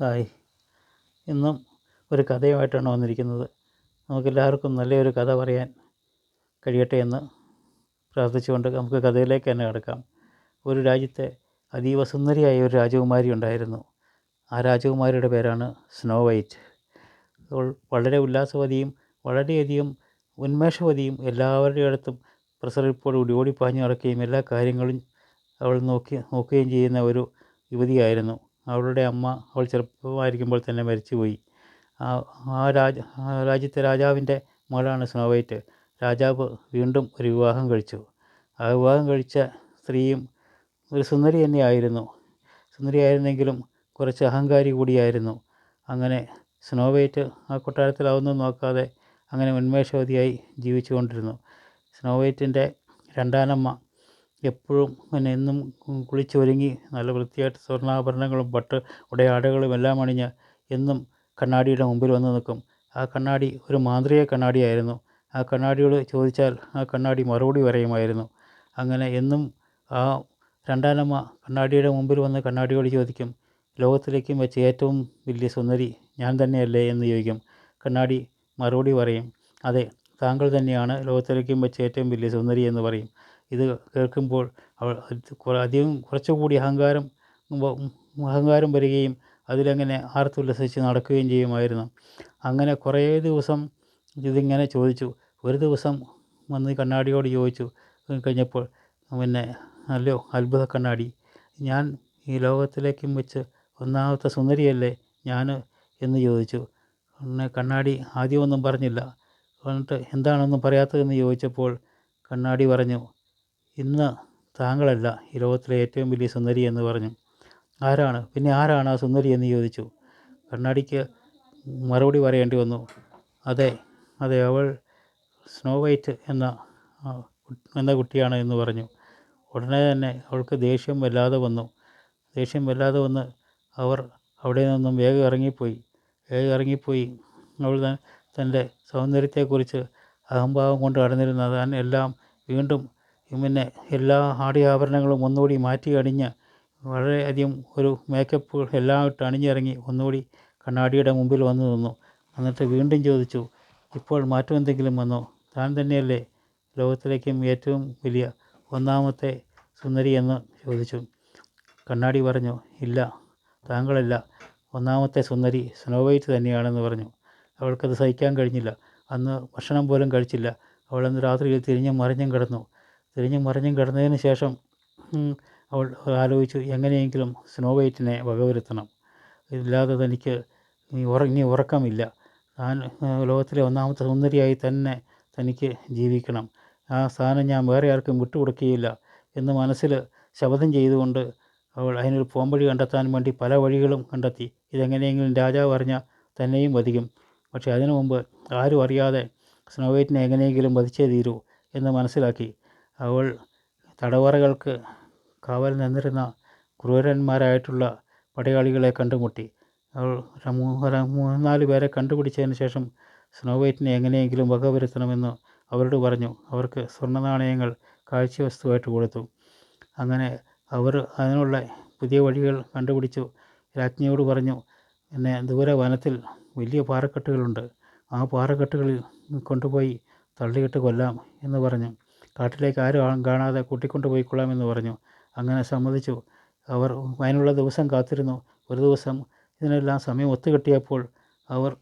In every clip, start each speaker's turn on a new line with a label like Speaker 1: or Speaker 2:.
Speaker 1: Hi. ഇന്നും ഒരു കഥയുമായിട്ടാണ് വന്നിരിക്കുന്നത്. നമുക്കെല്ലാവർക്കും നല്ലൊരു കഥ പറയാൻ കഴിയട്ടെ എന്ന് പ്രാർത്ഥിച്ചുകൊണ്ട് നമുക്ക് കഥയിലേക്ക് തന്നെ കിടക്കാം. ഒരു രാജ്യത്തെ അതീവ സുന്ദരിയായ ഒരു രാജകുമാരി ഉണ്ടായിരുന്നു. ആ രാജകുമാരിയുടെ പേരാണ് സ്നോ വൈറ്റ്. അവൾ വളരെ ഉല്ലാസവതിയും വളരെയധികം ഉന്മേഷവതിയും എല്ലാവരുടെ അടുത്തും പ്രസരിപ്പോടുകൂടി ഓടിപ്പാഞ്ഞു നടക്കുകയും എല്ലാ കാര്യങ്ങളും അവൾ നോക്കി നോക്കുകയും ചെയ്യുന്ന ഒരു യുവതിയായിരുന്നു. അവളുടെ അമ്മ അവൾ ചെറുപ്പമായിരിക്കുമ്പോൾ തന്നെ മരിച്ചുപോയി. ആ ആ രാജ രാജ്യത്തെ രാജാവിന്റെ മകളാണ് സ്നോ വൈറ്റ് രാജാവ് വീണ്ടും ഒരു വിവാഹം കഴിച്ചു. ആ വിവാഹം കഴിച്ച സ്ത്രീയും ഒരു സുന്ദരി തന്നെയായിരുന്നു. സുന്ദരിയായിരുന്നെങ്കിലും കുറച്ച് അഹങ്കാരി കൂടിയായിരുന്നു. അങ്ങനെ സ്നോ വൈറ്റ് ആ കൊട്ടാരത്തിൽ അതൊന്നും നോക്കാതെ അങ്ങനെ ഉന്മേഷവതിയായി ജീവിച്ചു കൊണ്ടിരുന്നു സ്നോ വൈറ്റിന്റെ രണ്ടാനമ്മ എപ്പോഴും പിന്നെ എന്നും കുളിച്ചൊരുങ്ങി നല്ല വൃത്തിയായിട്ട് സ്വർണാഭരണങ്ങളും പട്ട് ഉടയാടകളും എല്ലാം അണിഞ്ഞ് എന്നും കണ്ണാടിയുടെ മുമ്പിൽ വന്ന് നിൽക്കും. ആ കണ്ണാടി ഒരു മാന്ത്രിക കണ്ണാടിയായിരുന്നു. ആ കണ്ണാടിയോട് ചോദിച്ചാൽ ആ കണ്ണാടി മറുപടി പറയുമായിരുന്നു. അങ്ങനെ എന്നും ആ രണ്ടാനമ്മ കണ്ണാടിയുടെ മുമ്പിൽ വന്ന് കണ്ണാടിയോട് ചോദിക്കും ലോകത്തിലേക്കും വെച്ച് ഏറ്റവും വലിയ സുന്ദരി ഞാൻ തന്നെയല്ലേ? എന്ന് ചോദിക്കും. കണ്ണാടി മറുപടി പറയും അതെ താങ്കൾ തന്നെയാണ് ലോകത്തിലേക്കും വെച്ച് ഏറ്റവും വലിയ സുന്ദരി എന്ന് പറയും. ഇത് കേൾക്കുമ്പോൾ അവൾ അധികം കുറച്ചുകൂടി അഹങ്കാരം അഹങ്കാരം വരികയും അതിലങ്ങനെ ആർത്തുല്ലസിച്ച് നടക്കുകയും ചെയ്യുമായിരുന്നു. അങ്ങനെ കുറേ ദിവസം ഇതിങ്ങനെ ചോദിച്ചു. ഒരു ദിവസം വന്ന് കണ്ണാടിയോട് ചോദിച്ചു. കഴിഞ്ഞപ്പോൾ പിന്നെ അല്ലയോ അത്ഭുത കണ്ണാടി. ഞാൻ ഈ ലോകത്തിലേക്കും വെച്ച് ഒന്നാമത്തെ സുന്ദരിയല്ലേ ഞാൻ? എന്ന് ചോദിച്ചു. പിന്നെ കണ്ണാടി ആദ്യമൊന്നും പറഞ്ഞില്ല. എന്നിട്ട് എന്താണെന്നും പറയാത്തതെന്ന് ചോദിച്ചപ്പോൾ കണ്ണാടി പറഞ്ഞു ഇന്ന് താങ്കളല്ല ഈ ലോകത്തിലെ ഏറ്റവും വലിയ സുന്ദരി എന്ന് പറഞ്ഞു. ആരാണ്? പിന്നെ ആരാണ് ആ സുന്ദരി എന്ന് ചോദിച്ചു. കണ്ണാടിക്ക് മറുപടി പറയേണ്ടി വന്നു. അതെ അതെ അവൾ സ്നോ വൈറ്റ് എന്ന എന്ന കുട്ടിയാണ് എന്ന് പറഞ്ഞു. ഉടനെ തന്നെ അവൾക്ക് ദേഷ്യം വല്ലാതെ വന്നു. ദേഷ്യം വല്ലാതെ വന്ന് അവർ അവിടെ നിന്നും വേഗം ഇറങ്ങിപ്പോയി. വേഗം ഇറങ്ങിപ്പോയി. അവൾ തന്റെ സൗന്ദര്യത്തെക്കുറിച്ച് അഹംഭാവം കൊണ്ട് നടന്നിരുന്ന താൻ എല്ലാം വീണ്ടും പിന്നെ എല്ലാ ആടയാഭരണങ്ങളും ഒന്നുകൂടി മാറ്റി അണിഞ്ഞ് വളരെയധികം ഒരു മേക്കപ്പ് എല്ലാം ഇട്ട് അണിഞ്ഞിറങ്ങി ഒന്നുകൂടി കണ്ണാടിയുടെ മുമ്പിൽ വന്നു നിന്നു. എന്നിട്ട് വീണ്ടും ചോദിച്ചു ഇപ്പോൾ മാറ്റം എന്തെങ്കിലും വന്നോ? താൻ തന്നെയല്ലേ ലോകത്തിലേക്കും ഏറ്റവും വലിയ ഒന്നാമത്തെ സുന്ദരി എന്ന് ചോദിച്ചു. കണ്ണാടി പറഞ്ഞു ഇല്ല താങ്കളല്ല. ഒന്നാമത്തെ സുന്ദരി സ്നോ വൈറ്റ് തന്നെയാണെന്ന് പറഞ്ഞു. അവൾക്കത് സഹിക്കാൻ കഴിഞ്ഞില്ല. അന്ന് ഭക്ഷണം പോലും കഴിച്ചില്ല. അവളന്ന് രാത്രിയിൽ തിരിഞ്ഞും മറിഞ്ഞും കിടന്നു. തിരിഞ്ഞും മറിഞ്ഞും കിടന്നതിന് ശേഷം അവൾ ആലോചിച്ചു എങ്ങനെയെങ്കിലും സ്നോ വൈറ്റിനെ വകവരുത്തണം ഇല്ലാതെ തനിക്ക് ഇനി ഉറക്കമില്ല. താൻ ലോകത്തിലെ ഒന്നാമത്തെ സുന്ദരിയായി തന്നെ തനിക്ക് ജീവിക്കണം. ആ സ്ഥാനം ഞാൻ വേറെ ആർക്കും വിട്ടുകൊടുക്കുകയില്ല എന്ന് മനസ്സിൽ ശപഥം ചെയ്തുകൊണ്ട് അവൾ അതിനൊരു പോംവഴി കണ്ടെത്താൻ വേണ്ടി പല വഴികളും കണ്ടെത്തി. ഇതെങ്ങനെയെങ്കിലും രാജാവ് അറിഞ്ഞാൽ തന്നെയും വധിക്കും. പക്ഷേ അതിനു മുമ്പ് ആരും അറിയാതെ സ്നോ വൈറ്റിനെ എങ്ങനെയെങ്കിലും വധിച്ചേ തീരൂ എന്ന് മനസ്സിലാക്കി. അവൾ തടവറകൾക്ക് കാവൽ നിന്നിരുന്ന ക്രൂരന്മാരായിട്ടുള്ള പടയാളികളെ കണ്ടുമുട്ടി. അവൾ മൂന്നാൽ പേരെ കണ്ടുപിടിച്ചതിന് ശേഷം സ്നോ വൈറ്റിനെ എങ്ങനെയെങ്കിലും വകവരുത്തണമെന്ന് അവരോട് പറഞ്ഞു. അവർക്ക് സ്വർണ നാണയങ്ങൾ കാഴ്ചവസ്തുവായിട്ട് കൊടുത്തു. അങ്ങനെ അവർ അതിനുള്ള പുതിയ വഴികൾ കണ്ടുപിടിച്ചു. രാജ്ഞിയോട് പറഞ്ഞു എന്നെ ദൂരെ വനത്തിൽ വലിയ പാറക്കെട്ടുകളുണ്ട്. ആ പാറക്കെട്ടുകളിൽ കൊണ്ടുപോയി തള്ളിയിട്ട് കൊല്ലാം എന്ന് പറഞ്ഞു. കാട്ടിലേക്ക് ആരും കാണാതെ കൂട്ടിക്കൊണ്ട് പോയിക്കൊള്ളാമെന്ന് പറഞ്ഞു. അങ്ങനെ സമ്മതിച്ചു. അവർ അതിനുള്ള ദിവസം കാത്തിരുന്നു. ഒരു ദിവസം ഇതിനെല്ലാം സമയം ഒത്തുകിട്ടിയപ്പോൾ അവർ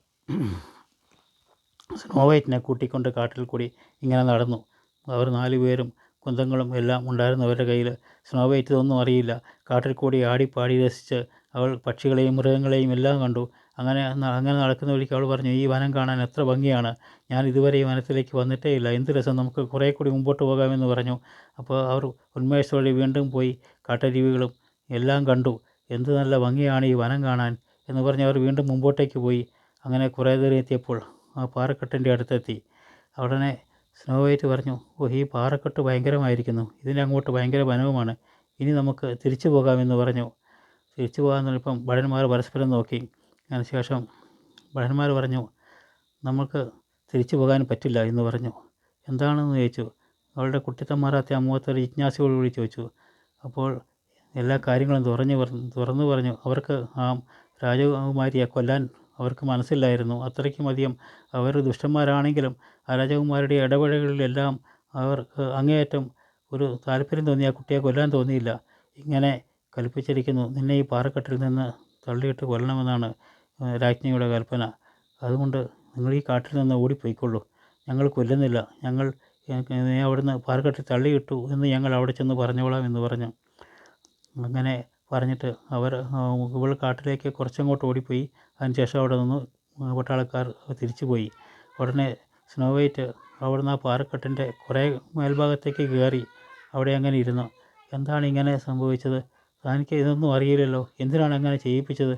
Speaker 1: സ്നോ വൈറ്റിനെ കൂട്ടിക്കൊണ്ട് കാട്ടിൽ കൂടി ഇങ്ങനെ നടന്നു. അവർ നാലുപേരും കുന്തങ്ങളും എല്ലാം ഉണ്ടായിരുന്നവരുടെ കയ്യിൽ. സ്നോ വൈറ്റ് ഇതൊന്നും അറിയില്ല. കാട്ടിൽ കൂടി ആടിപ്പാടി രസിച്ച് അവൾ പക്ഷികളെയും മൃഗങ്ങളെയും എല്ലാം കണ്ടു. അങ്ങനെ അങ്ങനെ നടക്കുന്ന വഴിക്ക് അവൾ പറഞ്ഞു ഈ വനം കാണാൻ എത്ര ഭംഗിയാണ്. ഞാൻ ഇതുവരെ ഈ വനത്തിലേക്ക് വന്നിട്ടേ ഇല്ല. എന്ത് രസം. നമുക്ക് കുറേ കൂടി മുമ്പോട്ട് പോകാമെന്ന് പറഞ്ഞു. അപ്പോൾ അവർ ഉന്മേഷത്തോടെ വീണ്ടും പോയി കാട്ടരുവികളും എല്ലാം കണ്ടു. എന്ത് നല്ല ഭംഗിയാണ് ഈ വനം കാണാൻ എന്ന് പറഞ്ഞ് അവർ വീണ്ടും മുമ്പോട്ടേക്ക് പോയി. അങ്ങനെ കുറേ ദൂരം എത്തിയപ്പോൾ ആ പാറക്കെട്ടിന്റെ അടുത്തെത്തി. ഉടനെ സ്നോ വൈറ്റ് പറഞ്ഞു ഓ ഈ പാറക്കെട്ട് ഭയങ്കരമായിരിക്കുന്നു. ഇതിന്റെ അങ്ങോട്ട് ഭയങ്കര വനവുമാണ്. ഇനി നമുക്ക് തിരിച്ചു പോകാമെന്ന് പറഞ്ഞു. തിരിച്ചു പോകാമെന്ന് പറഞ്ഞപ്പം ഭടന്മാർ പരസ്പരം നോക്കി. അതിനുശേഷം ഭടന്മാർ പറഞ്ഞു നമുക്ക് തിരിച്ചു പോകാൻ പറ്റില്ല എന്ന് പറഞ്ഞു. എന്താണെന്ന് ചോദിച്ചു? അവളുടെ കുട്ടിത്തം മാറാത്ത ആ മുഖത്തൊരു ജിജ്ഞാസയോടുകൂടി ചോദിച്ചു. അപ്പോൾ എല്ലാ കാര്യങ്ങളും തുറഞ്ഞു തുറന്നു പറഞ്ഞു. അവർക്ക് ആ രാജകുമാരിയെ കൊല്ലാൻ അവർക്ക് മനസ്സിലായിരുന്നു അത്രയ്ക്കും അധികം അവർ ദുഷ്ടന്മാരാണെങ്കിലും ആ രാജകുമാരുടെ ഇടപെടലുകളിലെല്ലാം അവർക്ക് അങ്ങേയറ്റം ഒരു താല്പര്യം തോന്നി ആ കുട്ടിയെ കൊല്ലാൻ തോന്നിയില്ല. ഇങ്ങനെ കൽപ്പിച്ചിരിക്കുന്നു. നിന്നെ ഈ പാറക്കെട്ടിൽ നിന്ന് തള്ളിയിട്ട് കൊല്ലണമെന്നാണ് രാജ്ഞിയുടെ കൽപ്പന. അതുകൊണ്ട് നിങ്ങൾ ഈ കാട്ടിൽ നിന്ന് ഓടിപ്പോയിക്കൊള്ളൂ. ഞങ്ങൾ കൊല്ലുന്നില്ല. ഞങ്ങൾ നീ അവിടുന്ന് പാറക്കെട്ടിൽ തള്ളിയിട്ടു എന്ന് ഞങ്ങൾ അവിടെ ചെന്ന് പറഞ്ഞോളാം എന്ന് പറഞ്ഞു. അങ്ങനെ പറഞ്ഞിട്ട് അവർ ഇവൾ കാട്ടിലേക്ക് കുറച്ചങ്ങോട്ട് ഓടിപ്പോയി. അതിനുശേഷം അവിടെ നിന്ന് പട്ടാളക്കാർ തിരിച്ചു പോയി ഉടനെ സ്നോ വൈറ്റ് അവിടുന്ന് ആ പാറക്കെട്ടിന്റെ കുറേ മേൽഭാഗത്തേക്ക് കയറി അവിടെ അങ്ങനെ ഇരുന്നു. എന്താണ് ഇങ്ങനെ സംഭവിച്ചത്? തനിക്ക് ഇതൊന്നും അറിയില്ലല്ലോ. എന്തിനാണ് അങ്ങനെ ചെയ്യിപ്പിച്ചത്?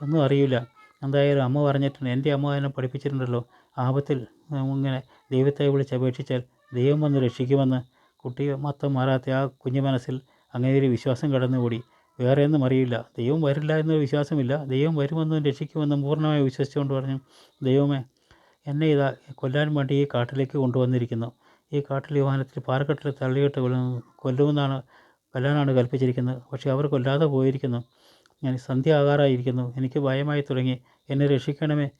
Speaker 1: ഒന്നും അറിയില്ല. എന്തായാലും അമ്മ പറഞ്ഞിട്ടുണ്ട് എന്റെ അമ്മ എന്നെ പഠിപ്പിച്ചിട്ടുണ്ടല്ലോ. ആപത്തിൽ ഇങ്ങനെ ദൈവത്തെ വിളിച്ചപേക്ഷിച്ചാൽ ദൈവം വന്ന് രക്ഷിക്കുമെന്ന് കുട്ടി മൊത്തം മാറാത്ത ആ കുഞ്ഞു മനസ്സിൽ അങ്ങനെ ഒരു വിശ്വാസം കടന്നുകൂടി. വേറെ ഒന്നും അറിയില്ല. ദൈവം വരില്ല എന്നൊരു വിശ്വാസമില്ല. ദൈവം വരുമെന്നും രക്ഷിക്കുമെന്നും പൂർണമായി വിശ്വസിച്ചുകൊണ്ട് പറഞ്ഞു ദൈവമേ എന്നെ ഇതാ കൊല്ലാൻ വേണ്ടി ഈ കാട്ടിലേക്ക് കൊണ്ടുവന്നിരിക്കുന്നു. ഈ കാട്ടിൽ ഈ വാഹനത്തിൽ പാറക്കെട്ടിൽ തള്ളിയിട്ട് കൊല്ലുമെന്നാണ് കൊല്ലാനാണ് കൽപ്പിച്ചിരിക്കുന്നത്. പക്ഷേ അവർ കൊല്ലാതെ പോയിരിക്കുന്നു. ഞാൻ സന്ധ്യ ആകാറായിരിക്കുന്നു. എനിക്ക് ഭയമായി തുടങ്ങി. എന്നെ രക്ഷിക്കണമേ.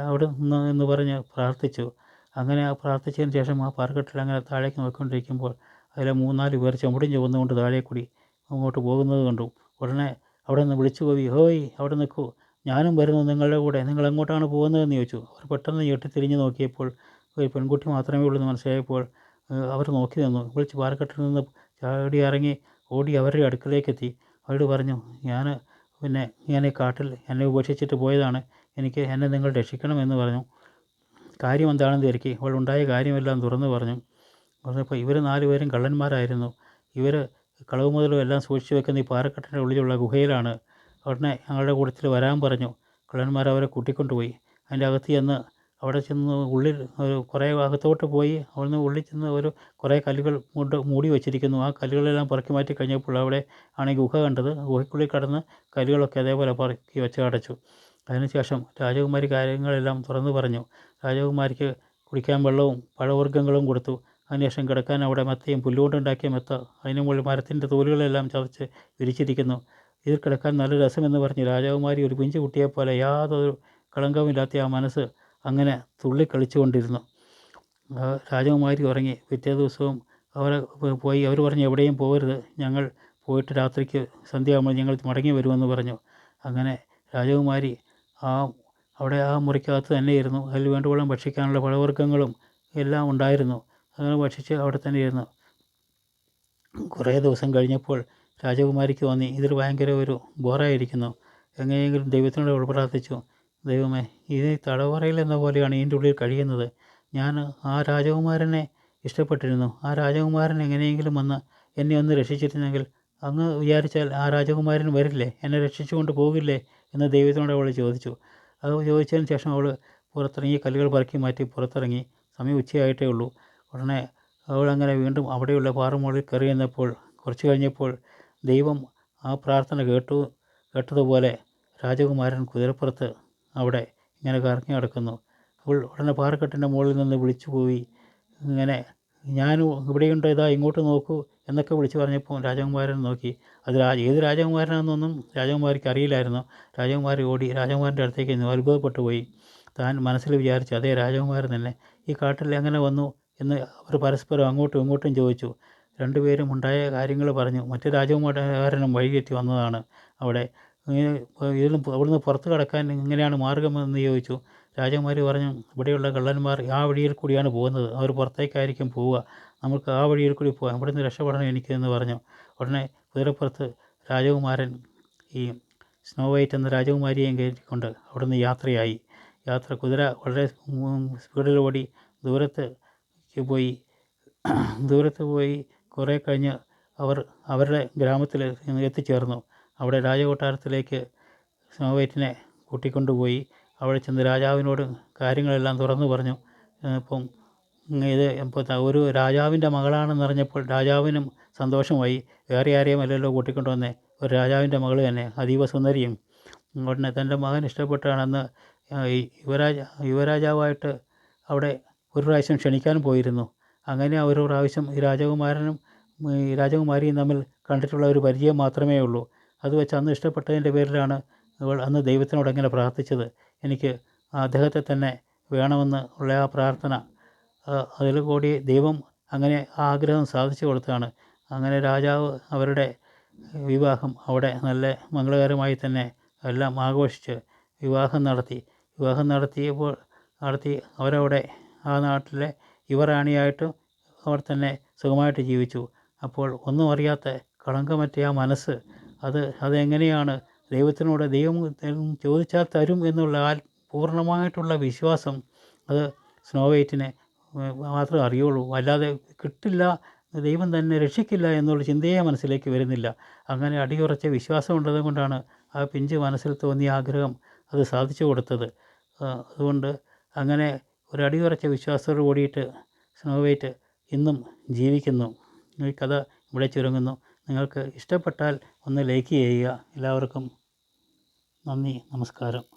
Speaker 1: അവിടെ നിന്ന് എന്ന് പറഞ്ഞ് പ്രാർത്ഥിച്ചു. അങ്ങനെ ആ പ്രാർത്ഥിച്ചതിന് ശേഷം ആ പാർക്കെട്ടിൽ അങ്ങനെ താഴേക്ക് നോക്കിക്കൊണ്ടിരിക്കുമ്പോൾ അതിലെ മൂന്നാൽ പേർ ചുമടും ചുവന്നുകൊണ്ട് താഴെ കൂടി അങ്ങോട്ട് പോകുന്നത് കണ്ടു. ഉടനെ അവിടെ നിന്ന് വിളിച്ചു പോയി. ഹോയ് അവിടെ നിൽക്കൂ. ഞാനും വരുന്നു നിങ്ങളുടെ കൂടെ. നിങ്ങൾ എങ്ങോട്ടാണ് പോകുന്നതെന്ന് ചോദിച്ചു. അവർ പെട്ടെന്ന് ഞെട്ടി തിരിഞ്ഞ് നോക്കിയപ്പോൾ ഒരു പെൺകുട്ടി മാത്രമേ ഉള്ളൂ എന്ന് മനസ്സിലായപ്പോൾ അവർ നോക്കി നിന്നു. വിളിച്ച് പാർക്കെട്ടിൽ നിന്ന് ചാടി ഇറങ്ങി ഓടി അവരുടെ അടുക്കലേക്ക് എത്തി. അവരോട് പറഞ്ഞു ഞാൻ പിന്നെ ഇങ്ങനെ കാട്ടിൽ എന്നെ ഉപേക്ഷിച്ചിട്ട് പോയതാണ്. എനിക്ക് എന്നെ നിങ്ങൾ രക്ഷിക്കണം എന്ന് പറഞ്ഞു. കാര്യം എന്താണെന്ന് തിരക്കി. അവൾ ഉണ്ടായ കാര്യമെല്ലാം തുറന്നു പറഞ്ഞു. പറഞ്ഞപ്പോൾ ഇവർ നാലുപേരും കള്ളന്മാരായിരുന്നു. ഇവർ കളവ് മുതലും എല്ലാം സൂക്ഷിച്ചു വെക്കുന്ന ഈ പാറക്കെട്ടിന്റെ ഉള്ളിലുള്ള ഗുഹയിലാണ്. ഉടനെ ഞങ്ങളുടെ കൂട്ടത്തിൽ വരാൻ പറഞ്ഞു. കള്ളന്മാർ അവരെ കൂട്ടിക്കൊണ്ടുപോയി. അതിന്റെ അകത്ത് ചെന്ന് അവിടെ ചെന്ന് ഉള്ളിൽ ഒരു കുറേ അകത്തോട്ട് പോയി അവിടുന്ന് ഉള്ളിൽ ചെന്ന് ഒരു കുറേ കല്ലുകൾ കൊണ്ട് മൂടി വെച്ചിരിക്കുന്നു. ആ കല്ലുകളെല്ലാം പറക്കി മാറ്റി കഴിഞ്ഞപ്പോൾ അവിടെ ആണ് ഗുഹ കണ്ടത്. ഗുഹയ്ക്കുള്ളിൽ കടന്ന് കല്ലുകളൊക്കെ അതേപോലെ പറക്കി വെച്ച് അടച്ചു. അതിനുശേഷം രാജകുമാരി കാര്യങ്ങളെല്ലാം തുറന്നു പറഞ്ഞു. രാജകുമാരിക്ക് കുടിക്കാൻ വെള്ളവും പഴവർഗങ്ങളും കൊടുത്തു. അതിനുശേഷം കിടക്കാൻ അവിടെ മെത്തയും പുല്ലുകൊണ്ടുണ്ടാക്കിയ മെത്ത അതിന് മുകളിൽ മരത്തിന്റെ തോലുകളെല്ലാം ചതച്ച് വിരിച്ചിരിക്കുന്നു. ഇതിൽ കിടക്കാൻ നല്ല രസമെന്ന് പറഞ്ഞ് രാജകുമാരി ഒരു പിഞ്ചു കുട്ടിയെപ്പോലെ യാതൊരു കളങ്കമില്ലാത്ത ആ മനസ്സ് അങ്ങനെ തുള്ളിക്കളിച്ചുകൊണ്ടിരുന്നു കൊണ്ടിരുന്നു രാജകുമാരി ഉറങ്ങി. പിറ്റേ ദിവസവും അവരെ പോയി. അവർ പറഞ്ഞു എവിടെയും പോകരുത്. ഞങ്ങൾ പോയിട്ട് രാത്രിക്ക് സന്ധ്യയാകുമ്പോൾ ഞങ്ങൾ മടങ്ങി വരുമെന്ന് പറഞ്ഞു. അങ്ങനെ രാജകുമാരി ആ അവിടെ ആ മുറിക്കകത്ത് തന്നെ ഇരുന്നു അതിൽ വേണ്ടുവോളം ഭക്ഷിക്കാനുള്ള പഴവർഗങ്ങളും എല്ലാം ഉണ്ടായിരുന്നു. അങ്ങനെ ഭക്ഷിച്ച് അവിടെ തന്നെ ഇരുന്നു കുറേ ദിവസം കഴിഞ്ഞപ്പോൾ രാജകുമാരിക്ക് തോന്നി ഇതിൽ ഭയങ്കര ഒരു ബോറായിരിക്കുന്നു. എങ്ങനെയെങ്കിലും ദൈവത്തിനോട് പ്രാർത്ഥിച്ചു. ദൈവമേ ഇത് തടവറയിൽ എന്ന പോലെയാണ് ഇതിന്റെ ഉള്ളിൽ കഴിയുന്നത്. ഞാൻ ആ രാജകുമാരനെ ഇഷ്ടപ്പെട്ടിരുന്നു. ആ രാജകുമാരൻ എങ്ങനെയെങ്കിലും വന്ന് എന്നെ ഒന്ന് രക്ഷിച്ചിരുന്നെങ്കിൽ അങ്ങ് വിചാരിച്ചാൽ ആ രാജകുമാരൻ വരില്ലേ? എന്നെ രക്ഷിച്ചുകൊണ്ട് പോകില്ലേ? എന്ന് ദൈവത്തിനോട് അവൾ ചോദിച്ചു. അത് ചോദിച്ചതിന് ശേഷം അവൾ പുറത്തിറങ്ങി കല്ലുകൾ പറക്കി മാറ്റി പുറത്തിറങ്ങി സമയം ഉച്ചയായിട്ടേ ഉള്ളൂ. ഉടനെ അവൾ അങ്ങനെ വീണ്ടും അവിടെയുള്ള പാറമുകളിൽ കയറി എന്നപ്പോൾ കുറച്ച് കഴിഞ്ഞപ്പോൾ ദൈവം ആ പ്രാർത്ഥന കേട്ടു. കേട്ടതുപോലെ രാജകുമാരൻ കുതിരപ്പുറത്ത് അവിടെ ഇങ്ങനെ കറങ്ങി നടക്കുന്നു. അവൾ ഉടനെ പാറക്കെട്ടിന്റെ മുകളിൽ നിന്ന് വിളിച്ചു പോയി ഇങ്ങനെ ഞാൻ ഇവിടെയുണ്ട്? ഇതാ ഇങ്ങോട്ട് നോക്കൂ എന്നൊക്കെ വിളിച്ചു പറഞ്ഞപ്പോൾ രാജകുമാരൻ നോക്കി. അത് ഏത് രാജകുമാരനാണെന്നൊന്നും രാജകുമാരിക്ക് അറിയില്ലായിരുന്നു. രാജകുമാരി ഓടി രാജകുമാരന്റെ അടുത്തേക്ക് അത്ഭുതപ്പെട്ടു പോയി. താൻ മനസ്സിൽ വിചാരിച്ചു അതേ രാജകുമാരൻ തന്നെ. ഈ കാട്ടിൽ എങ്ങനെ വന്നു? എന്ന് അവർ പരസ്പരം അങ്ങോട്ടും ഇങ്ങോട്ടും ചോദിച്ചു. രണ്ടുപേരും ഉണ്ടായ കാര്യങ്ങൾ പറഞ്ഞു. മറ്റു രാജകുമാരനും വഴിതെറ്റി വന്നതാണ് അവിടെ. ഇങ്ങനെ ഇതിൽ അവിടുന്ന് പുറത്ത് കടക്കാൻ എങ്ങനെയാണ് മാർഗമെന്ന് ചോദിച്ചു. രാജകുമാരി പറഞ്ഞു ഇവിടെയുള്ള കള്ളന്മാർ ആ വഴിയിൽ കൂടിയാണ് പോകുന്നത്. അവർ പുറത്തേക്കായിരിക്കും പോവുക. നമുക്ക് ആ വഴിയിൽ കൂടി പോകാം. ഇവിടുന്ന് രക്ഷപ്പെടണം എനിക്ക് എന്ന് പറഞ്ഞു. ഉടനെ കുതിരപ്പുറത്ത് രാജകുമാരൻ ഈ സ്നോ വൈറ്റ് എന്ന രാജകുമാരിയെയും കയറ്റിക്കൊണ്ട് അവിടുന്ന് യാത്രയായി. യാത്ര കുതിര വളരെ സ്പീഡിൽ ഓടി ദൂരത്തേക്ക് പോയി. ദൂരത്ത് പോയി കുറേ കഴിഞ്ഞ് അവർ അവരുടെ ഗ്രാമത്തിൽ എത്തിച്ചേർന്നു. അവിടെ രാജകൊട്ടാരത്തിലേക്ക് സമവേറ്റിനെ കൂട്ടിക്കൊണ്ടുപോയി. അവിടെ ചെന്ന് രാജാവിനോട് കാര്യങ്ങളെല്ലാം തുറന്നു പറഞ്ഞു. ഇപ്പം ഇത് ഇപ്പോൾ ഒരു രാജാവിന്റെ മകളാണെന്നറിഞ്ഞപ്പോൾ രാജാവിനും സന്തോഷമായി. വേറെ ആരെയും അല്ലല്ലോ കൂട്ടിക്കൊണ്ടു വന്നേ ഒരു രാജാവിന്റെ മകൾ തന്നെ അതീവ സുന്ദരിയും. ഉടനെ തന്റെ മകൻ ഇഷ്ടപ്പെട്ടാണെന്ന് ഈ യുവരാജ യുവരാജാവായിട്ട് അവിടെ ഒരു പ്രാവശ്യം ക്ഷണിക്കാൻ പോയിരുന്നു. അങ്ങനെ ഒരു പ്രാവശ്യം ഈ രാജകുമാരനും ഈ രാജകുമാരിയും തമ്മിൽ കണ്ടിട്ടുള്ള ഒരു പരിചയം മാത്രമേ ഉള്ളൂ. അത് വെച്ച് അന്ന് ഇഷ്ടപ്പെട്ടതിന്റെ പേരിലാണ് അവൾ അന്ന് ദൈവത്തിനോട് എങ്ങനെ പ്രാർത്ഥിച്ചത്. എനിക്ക് അദ്ദേഹത്തെ തന്നെ വേണമെന്ന് ഉള്ള ആ പ്രാർത്ഥന അതിൽ കൂടി ദൈവം അങ്ങനെ ആ ആഗ്രഹം സാധിച്ചു കൊടുത്തതാണ്. അങ്ങനെ രാജാവ് അവരുടെ വിവാഹം അവിടെ നല്ല മംഗളകരമായി തന്നെ എല്ലാം ആഘോഷിച്ച് വിവാഹം നടത്തി. വിവാഹം നടത്തിയപ്പോൾ നടത്തി അവരവിടെ ആ നാട്ടിലെ യുവറാണിയായിട്ട് അവർ തന്നെ സുഖമായിട്ട് ജീവിച്ചു. അപ്പോൾ ഒന്നും അറിയാത്ത കളങ്കമറ്റ ആ മനസ്സ് അത് അതെങ്ങനെയാണ്? ദൈവത്തിനോട് ദൈവം ചോദിച്ചാൽ തരും എന്നുള്ള ആ പൂർണമായിട്ടുള്ള വിശ്വാസം അത് സ്നോ വൈറ്റിനെ മാത്രമേ അറിയുള്ളൂ. അല്ലാതെ കിട്ടില്ല ദൈവം തന്നെ രക്ഷിക്കില്ല എന്നുള്ള ചിന്തയെ മനസ്സിലേക്ക് വരുന്നില്ല. അങ്ങനെ അടിയുറച്ച വിശ്വാസം ഉള്ളത് കൊണ്ടാണ് ആ പിഞ്ച് മനസ്സിൽ തോന്നിയ ആഗ്രഹം അത് സാധിച്ചു കൊടുത്തത്. അതുകൊണ്ട് അങ്ങനെ ഒരു അടിയുറച്ച വിശ്വാസത്തോട് കൂടിയിട്ട് സ്നോ വൈറ്റ് ഇന്നും ജീവിക്കുന്നു. ഈ കഥ ഇവിടെ ചുരുങ്ങുന്നു. നിങ്ങൾക്ക് ഇഷ്ടപ്പെട്ടാൽ ഒന്ന് ലൈക്ക് ചെയ്യുക. എല്ലാവർക്കും നന്ദി നമസ്കാരം.